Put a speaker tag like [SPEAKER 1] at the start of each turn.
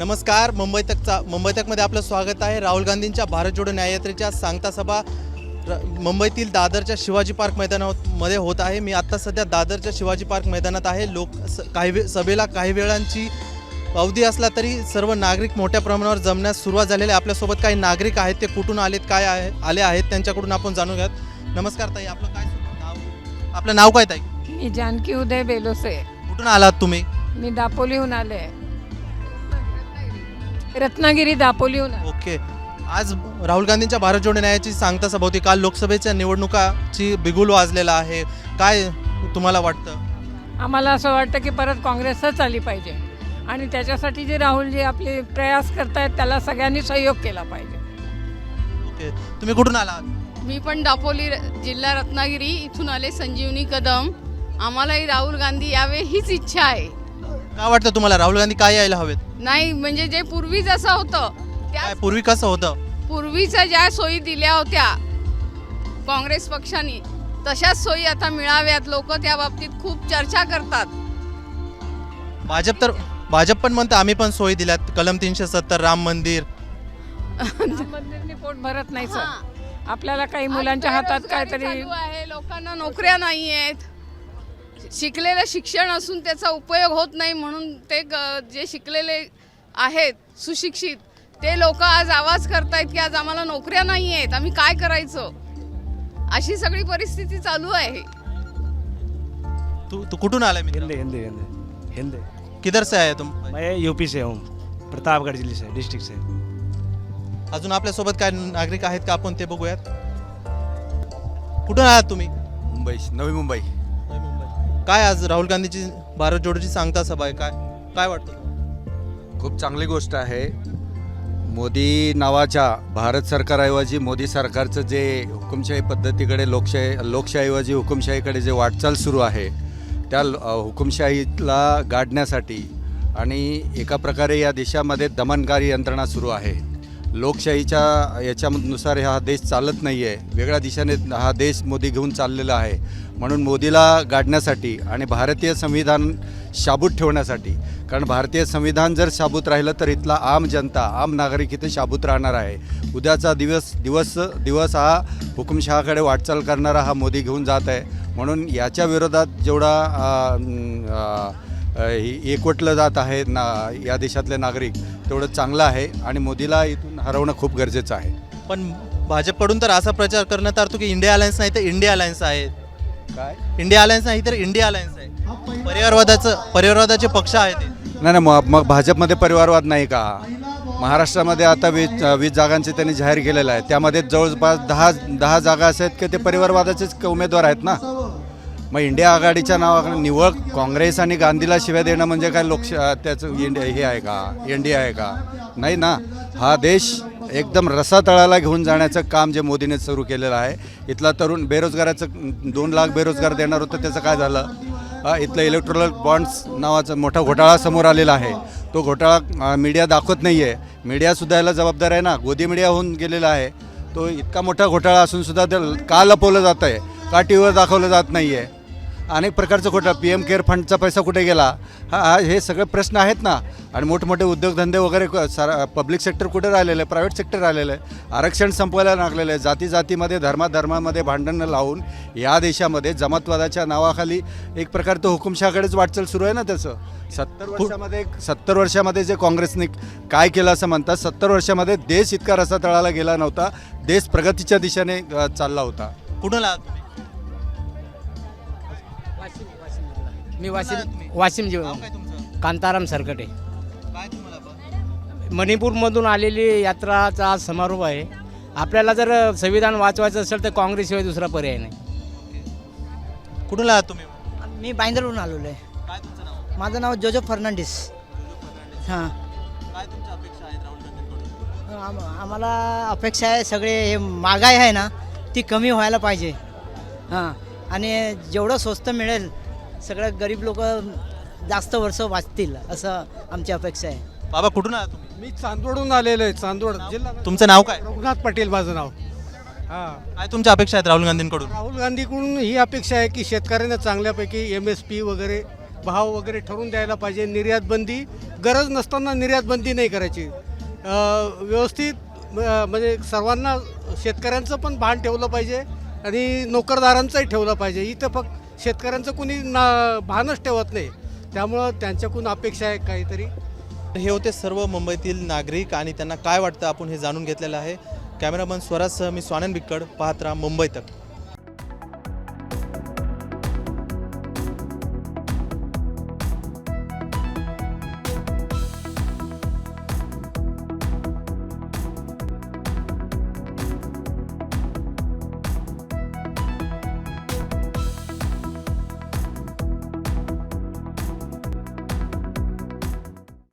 [SPEAKER 1] नमस्कार मुंबई तकचा मुंबई तकमध्ये आपलं स्वागत आहे. राहुल गांधींच्या भारत जोडो न्याययात्रेच्या सांगता सभा मुंबईतील दादरच्या शिवाजी पार्क मैदानामध्ये होत आहे. मी आत्ता सध्या दादरच्या शिवाजी पार्क मैदानात आहे. लोक स- काही वे सभेला काही वेळांची अवधी असला तरी सर्व नागरिक मोठ्या प्रमाणावर जमण्यास सुरुवात झालेली आहे. आपल्यासोबत काही नागरिक आहेत ते कुठून आलेत काय आहे आले आहेत त्यांच्याकडून आपण जाणून घ्यात नमस्कार ताई आपलं काय नाव आपलं नाव काय ताई?
[SPEAKER 2] मी जानकी उदय बेलोसे.
[SPEAKER 1] कुठून आलात तुम्ही?
[SPEAKER 2] मी दापोलीहून आले. रत्नागिरी दापोलीहून.
[SPEAKER 1] ओके. आज राहुल गांधींच्या भारत जोडो न्यायाची सांगता सभा होती काल लोकसभेच्या निवडणुकाची बिगुल वाजलेला आहे. काय तुम्हाला वाटतं?
[SPEAKER 2] आम्हाला असं वाटतं की परत काँग्रेसच आली पाहिजे. आणि त्याच्यासाठी जे राहुलजी आपले प्रयास करतायत त्याला सगळ्यांनी सहयोग केला पाहिजे.
[SPEAKER 1] ओके. तुम्ही कुठून आलात?
[SPEAKER 3] मी पण दापोली जिल्हा रत्नागिरी इथून आले संजीवनी कदम. आम्हालाही राहुल गांधी यावे हीच इच्छा आहे.
[SPEAKER 1] काय वाटतं तुम्हाला? राहुल गांधी काय यायला हवेत?
[SPEAKER 3] नाही म्हणजे जे पूर्वी जसं होतं त्या
[SPEAKER 1] काय पूर्वी कसं होतं?
[SPEAKER 3] पूर्वीच्या ज्या सोयी दिल्या होत्या काँग्रेस पक्षाने तशाच सोयी आता मिळाव्यात. लोक त्या बाबतीत खूप चर्चा करतात.
[SPEAKER 1] भाजप तर भाजप पण म्हणतं आम्ही पण सोयी दिल्यात. कलम तीनशे सत्तर राम मंदिर.
[SPEAKER 2] मंदिरनी पोट भरत नाही सर. आपल्याला काही मुलांच्या हातात काहीतरी
[SPEAKER 3] चालू आहे लोकांना नोकऱ्या नाही आहेत. शिकलेलं शिक्षण असून त्याचा उपयोग होत नाही म्हणून ते ग- जे शिकलेले आहेत सुशिक्षित ते लोक आज आवाज करतायत की आज आम्हाला नोकऱ्या नाही आहेत आम्ही काय करायचं? अशी सगळी परिस्थिती चालू आहे.
[SPEAKER 1] तू तू कुठून आलाय मी
[SPEAKER 4] हिंदी हिंदी हिंदी हिंदी.
[SPEAKER 1] किधर से आहे तुम?
[SPEAKER 4] मैं यूपी से हूँ प्रतापगढ़ जिले से डिस्ट्रिक्ट से.
[SPEAKER 1] अजून आपल्यासोबत काय नागरिक आहेत का? आपण ते बघूयात. कुठून आलात तुम्ही?
[SPEAKER 5] मुंबई नवी मुंबई.
[SPEAKER 1] काय आज राहुल गांधीची भारत जोडोची सांगता सभा आहे? काय काय वाटतं?
[SPEAKER 5] खूप चांगली गोष्ट आहे. मोदी नावाच्या भारत सरकारऐवजी मोदी सरकारचं जे हुकुमशाही पद्धतीकडे लोकशाही लोकशाहीऐवजी हुकुमशाहीकडे जे वाटचाल सुरू आहे त्या ल- हुकुमशाहीला गाडण्यासाठी आणि एका प्रकारे या देशामध्ये दमनकारी यंत्रणा सुरू आहे. लोकशाहीच्या याच्यानुसार हा देश चालत नाही आहे वेगळ्या दिशेने हा देश मोदी घेऊन चाललेला आहे. म्हणून मोदीला गाडण्यासाठी आणि भारतीय संविधान शाबूत ठेवण्यासाठी कारण भारतीय संविधान जर शाबूत राहिलं तर इथला आम जनता आम नागरिक इथे शाबूत राहणार आहे. उद्याचा दिवस दिवस दिवस हा हुकुमशहाकडे वाटचाल करणारा हा मोदी घेऊन जात आहे. म्हणून याच्या विरोधात जेवढा एकवटलं जात आहे ना या देशातले नागरिक तेवढं चांगलं आहे आणि मोदीला इथून हरवणं खूप गरजेचं आहे.
[SPEAKER 1] पण भाजपकडून तर असा प्रचार करण्यात आला की इंडिया अलायन्स नाही तर इंडिया अलायन्स आहे.
[SPEAKER 5] काय?
[SPEAKER 1] इंडिया अलायन्स नाही तर इंडिया अलायन्स आहे. परिवारवादाचं परिवारवादाचे पक्ष आहे ते.
[SPEAKER 5] नाही नाही मग मग भाजपमध्ये परिवारवाद नाही का? महाराष्ट्रामध्ये आता वीस वीस जागांचे त्यांनी जाहीर केलेलं आहे. त्यामध्ये जवळपास दहा दहा जागा असे आहेत की ते परिवारवादाचेच उमेदवार आहेत ना? मग इंडिया आघाडीच्या नावाकडे निवळ काँग्रेस आणि गांधीला शिव्या देणं म्हणजे काय? लोकश त्याचं इंडिया हे आहे का? इंडिया आहे का? नाही ना. हा देश एकदम रसातळाला घेऊन जाण्याचं काम जे मोदीने सुरू केलेलं आहे. इथला तरुण बेरोजगाराचं दोन लाख बेरोजगार देणार होतं त्याचं काय झालं? इथलं इलेक्ट्रॉल बॉन्ड्स नावाचा मोठा घोटाळा समोर आलेला आहे. तो घोटाळा मीडिया दाखवत नाही आहे मीडियासुद्धा याला जबाबदार आहे ना? गोदी मीडिया होऊन गेलेला आहे. तो इतका मोठा घोटाळा असूनसुद्धा ते का लपवलं जातं आहे का टी व्हीवर दाखवलं जात नाही आहे अनेक प्रकारचं घोटाळा पी एम केअर फंडचा पैसा कुठे गेला? हा हा हे सगळे प्रश्न आहेत ना. आणि मोठमोठे उद्योगधंदे वगैरे क- सारा पब्लिक सेक्टर कुठे राहिलेलं आहे? प्रायव्हेट सेक्टर राहिलेलं आहे. आरक्षण संपवायला लागलेलं आहे. जाती जातीमध्ये धर्माधर्मामध्ये भांडणं लावून या देशामध्ये जमातवादाच्या नावाखाली एक प्रकार तो हुकुमशाहाकडेच वाटचाल सुरू आहे ना त्याचं. सत्तर वर्षामध्ये सत्तर वर्षामध्ये जे काँग्रेसने काय केलं असं म्हणतात सत्तर वर्षामध्ये देश इतका रसा तळाला गेला नव्हता. देश प्रगतीच्या दिशेने अ, चालला होता.
[SPEAKER 1] आलात तुम्ही
[SPEAKER 6] मी? वाशिम वाशिम
[SPEAKER 1] नाव
[SPEAKER 6] जीवन
[SPEAKER 1] काय तुमचं?
[SPEAKER 6] कांताराम सरकटे.
[SPEAKER 1] काय तुम्हाला पण?
[SPEAKER 6] मणिपूरमधून आलेली यात्राचा आज समारोप आहे. आपल्याला जर संविधान वाचवायचं असेल तर काँग्रेसशिवाय दुसरा पर्याय नाही.
[SPEAKER 1] कुठून आलात तुम्ही?
[SPEAKER 7] मी बांद्रावरून आलेलो आहे.
[SPEAKER 1] काय तुमचं नाव?
[SPEAKER 7] माझं नाव जोजो फर्नांडिस. हां.
[SPEAKER 1] काय तुमच्या अपेक्षा आहेत राहुल गांधींकडून?
[SPEAKER 7] आम आम्हाला अपेक्षा आहे सगळे हे महागाई आहे ना ती कमी व्हायला पाहिजे. हां. आणि जेवढं स्वस्त मिळेल सगळं गरीब लोक जास्त वर्ष वाचतील असं आमची अपेक्षा आहे.
[SPEAKER 1] बाबा कुठून आलात तुम्ही?
[SPEAKER 8] मी चांदवडून आलेलो आहे चांदवड. जिल्हा
[SPEAKER 1] तुमचं नाव काय?
[SPEAKER 8] रघुनाथ पटेल माझं नाव. हां.
[SPEAKER 1] काय तुमच्या अपेक्षा आहेत राहुल गांधींकडून?
[SPEAKER 8] राहुल गांधीकडून ही अपेक्षा आहे की शेतकऱ्यांना चांगल्यापैकी एम एस पी वगैरे भाव वगैरे ठरवून द्यायला पाहिजे. निर्यात बंदी गरज नसताना निर्यात बंदी नाही करायची. अ, व्यवस्थित अ, म्हणजे सर्वांना शेतकऱ्यांचं पण भान ठेवलं पाहिजे. आणि नोकरदारांचाही ठेवलं पाहिजे. इथं फक्त शेतकऱ्यांचं कुणी ना भानच ठेवत नाही. त्यामुळं त्यांच्याकडून अपेक्षा आहे काहीतरी.
[SPEAKER 1] हे होते सर्व मुंबईतील नागरिक आणि त्यांना काय वाटतं आपण हे जाणून घेतलेलं आहे. कॅमेरामन स्वराजसह मी स्वानंद बिक्कड पाहत राहा मुंबई तक.